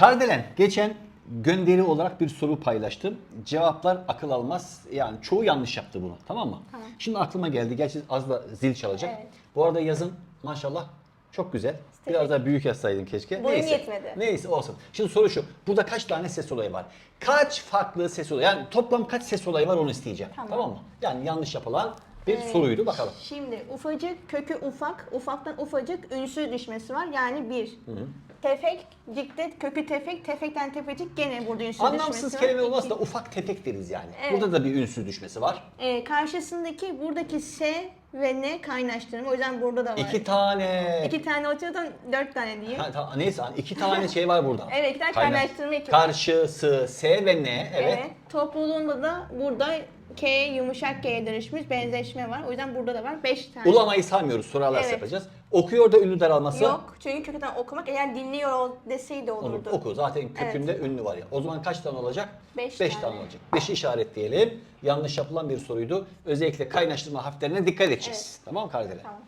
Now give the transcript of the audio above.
Kardelen geçen gönderi olarak bir soru paylaştım. Cevaplar akıl almaz. Yani çoğu yanlış yaptı bunu. Tamam mı? Tamam. Şimdi aklıma geldi. Gerçi az da zil çalacak. Evet. Bu arada yazın maşallah çok güzel. Biraz daha büyük yazsaydım keşke. Boyum Neyse. yetmedi. Neyse olsun. Şimdi soru şu. Burada kaç tane ses olayı var? Kaç farklı ses olayı? Yani toplam kaç ses olayı var onu isteyeceğim. Tamam, Tamam. mı? Yani yanlış yapılan bir soruydu bakalım. Şimdi ufacık, kökü ufak, ufaktan ufacık ünsüz düşmesi var. Yani bir. Tefek, ciklet, kökü tefek, tefekten tefecik gene burada ünsüz Anlamsız düşmesi var. kelime olmaz İki. da ufak tefek deriz yani. Evet. Burada da bir ünsüz düşmesi var. Ee, karşısındaki buradaki S ve N kaynaştırma. O yüzden burada da var. İki tane. İki tane ortadan dört tane diyeyim. Ha, tamam, neyse hani iki tane şey var burada. Evet, iki tane Kaynak. kaynaştırma eki var. Karşısı S ve N. Evet. Evet. Topluluğunda da burada K yumuşak G'ye dönüşmüş benzeşme var. O yüzden burada da var. Beş tane. Ulamayı saymıyoruz. Sorularla Evet. yapacağız. Okuyor da ünlü daralması. Yok. Çünkü kökten okumak eğer dinliyor ol deseydi Olur. olurdu. Oku. Zaten kökünde ünlü var ya. O zaman kaç tane olacak? Beş tane. tane olacak. Beşi işaretleyelim. Yanlış yapılan bir soruydu. Özellikle kaynaştırma harflerine dikkat edeceğiz. Tamam mı Kardelen? Tamam.